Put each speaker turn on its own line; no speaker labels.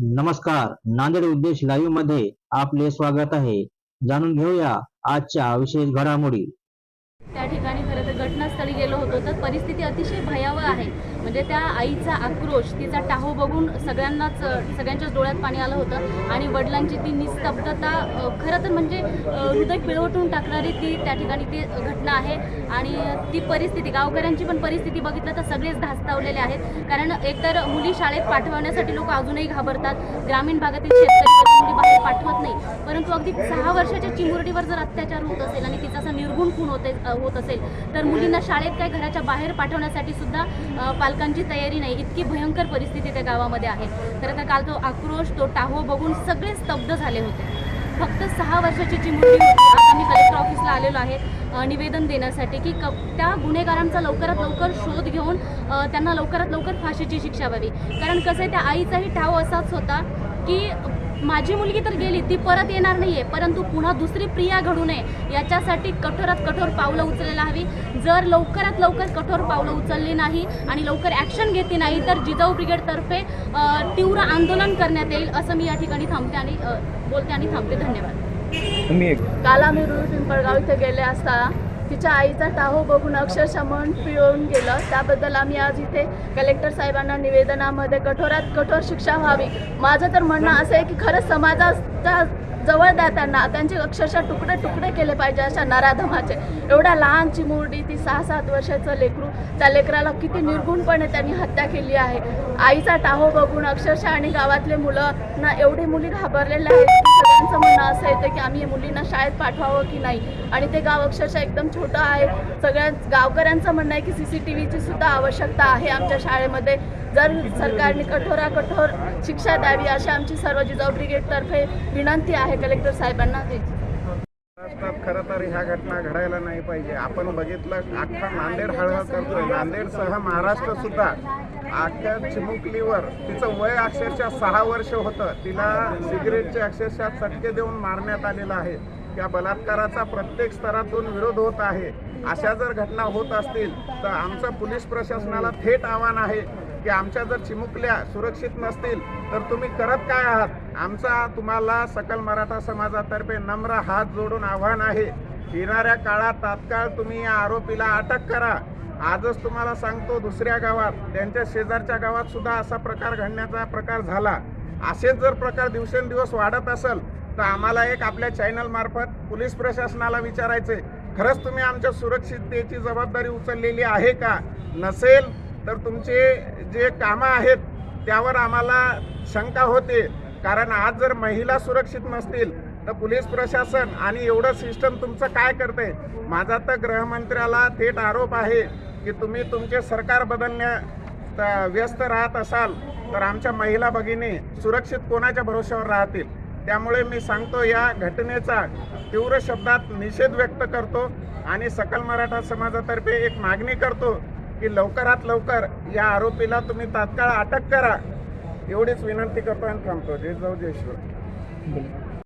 नमस्कार. नांदेड उद्देश लाईव्हमध्ये आपले स्वागत आहे. जाणून घेऊया आजच्या विशेष घडामोडी.
त्या ठिकाणी खरं तर घटनास्थळी गेलो होतो. तर परिस्थिती अतिशय भयावह आहे. म्हणजे त्या आईचा आक्रोश तिचा टाहो बघून सगळ्यांनाच सगळ्यांच्याच डोळ्यात पाणी आलं होतं. आणि वडिलांची ती निस्तब्धता खरं तर म्हणजे हृदय पिळवटून टाकणारी ती त्या ठिकाणी ती घटना आहे. आणि ती परिस्थिती गावकऱ्यांची पण परिस्थिती बघितलं तर सगळेच धास्तावलेले आहेत. कारण एकतर मुली शाळेत पाठवण्यासाठी लोक अजूनही घाबरतात. ग्रामीण भागातील शेतकरी मुली बाहेर पाठवत नाही. परंतु अगदी सहा वर्षाच्या चिमुरडीवर जर अत्याचार होत असेल आणि तिचा असा निर्गुण खून होते होत असेल तर मुलींना शाळेत काय घराच्या बाहेर पाठवण्यासाठी सुद्धा पालक पालकांची तयारी नाही इतकी भयंकर परिस्थिती त्या गावामध्ये आहे. तर आता काल तो आक्रोश तो टाहो बघून सगळे स्तब्ध झाले होते. फक्त सहा वर्षाची जी मुलगी आता मी कलेक्टर ऑफिसला आलेलो आहे निवेदन देण्यासाठी की क त्या गुन्हेगारांचा लवकरात लवकर शोध घेऊन त्यांना लवकरात लवकर फाशीची शिक्षा व्हावी. कारण कसं आहे त्या आईचाही ठाव असाच होता की माझी मुलगी तर गेली ती परत येणार नाहीये परंतु पुन्हा दुसरी प्रिया घडू नये याच्यासाठी कठोरात कठोर पावलं उचलायला हवी. जर लवकरात लवकर कठोर पावलं उचलली नाही आणि लवकर ॲक्शन घेतली नाही तर जिजाऊ ब्रिगेडतर्फे तीव्र आंदोलन करण्यात येईल असं मी या ठिकाणी थांबते आणि बोलते आणि थांबते. धन्यवाद.
तुम्ही एक
काल आम्ही रुई पिंपळगाव इथे गेले असता तिच्या आईचा टाहो बघून अक्षरशः मन पिळून गेलं. त्याबद्दल आम्ही आज इथे कलेक्टर साहेबांना निवेदनामध्ये कठोरात कठोर शिक्षा व्हावी. माझं तर म्हणणं असं आहे की खरंच समाजाच्या जवळ जाताना त्यांना त्यांचे अक्षरशः तुकडे तुकडे केले पाहिजे अशा नराधमाचे. एवढ्या लहान चिमुरडी ती सहा सात वर्षाचं लेकरू त्या लेकराला किती निर्गुणपणे त्यांनी हत्या केली आहे. आईचा टाहो बघून अक्षरशः आणि गावातले मुलं ना एवढी मुली घाबरलेल्या आहेत. सगळ्यांचं म्हणणं असं येतं की आम्ही मुलींना शाळेत पाठवावं की नाही? आणि ते गाव अक्षरशः एकदम छोटं आहे. सगळ्या गावकऱ्यांचं म्हणणं आहे की सी सी टी व्हीची सुद्धा आवश्यकता आहे आमच्या शाळेमध्ये. जर सरकारने कठोरा कठोर शिक्षा द्यावी अशी आमची सर्व जिजाऊ ब्रिगेडतर्फे विनंती आहे कलेक्टर साहेबांना
महाराष्ट्रात खरं तर ह्या घटना घडायला नाही पाहिजे. आपण बघितलं अख्खा नांदेड हळहळ करतोय. नांदेडसह महाराष्ट्र सुद्धा अख्ख्या चिमुकलीवर तिचं वय अक्षरशः सहा वर्ष होतं. तिला सिगरेटचे अक्षरशः चटके देऊन मारण्यात आलेलं आहे. त्या बलात्काराचा प्रत्येक स्तरातून विरोध होत आहे. अशा जर घटना होत असतील तर आमचं पोलीस प्रशासनाला थेट आव्हान आहे. की आमच्या जर चिमुकल्या सुरक्षित नसतील तर तुम्ही करत काय आहात? आमचा तुम्हाला सकल मराठा समाजातर्फे नम्र हात जोडून आव्हान आहे. येणाऱ्या काळात तात्काळ तुम्ही या आरोपीला अटक करा. आजच तुम्हाला सांगतो दुसऱ्या गावात त्यांच्या शेजारच्या गावात सुद्धा असा प्रकार घडण्याचा प्रकार झाला. असेच जर प्रकार दिवसेंदिवस वाढत असेल तर आम्हाला एक आपल्या चॅनल मार्फत पोलीस प्रशासनाला विचारायचे खरंच तुम्ही आमच्या सुरक्षिततेची जबाबदारी उचललेली आहे का? नसेल तर तुमचे जे कामं आहेत त्यावर आम्हाला शंका होते. कारण आज जर महिला सुरक्षित नसतील तर पोलीस प्रशासन आणि एवढं सिस्टम तुमचं काय करते माझा तर गृहमंत्र्याला थेट आरोप आहे की तुम्ही तुमचे सरकार बदलण्या व्यस्त राहत असाल तर आमच्या महिला भगिनी सुरक्षित कोणाच्या भरोश्यावर राहतील? त्यामुळे मी सांगतो या घटनेचा तीव्र शब्दात निषेध व्यक्त करतो आणि सकल मराठा समाजातर्फे एक मागणी करतो की लवकरात लवकर या आरोपीला तुम्ही तात्काळ अटक करा. एवढीच विनंती करतो आणि थांबतो. जय जाऊ जयेश्वर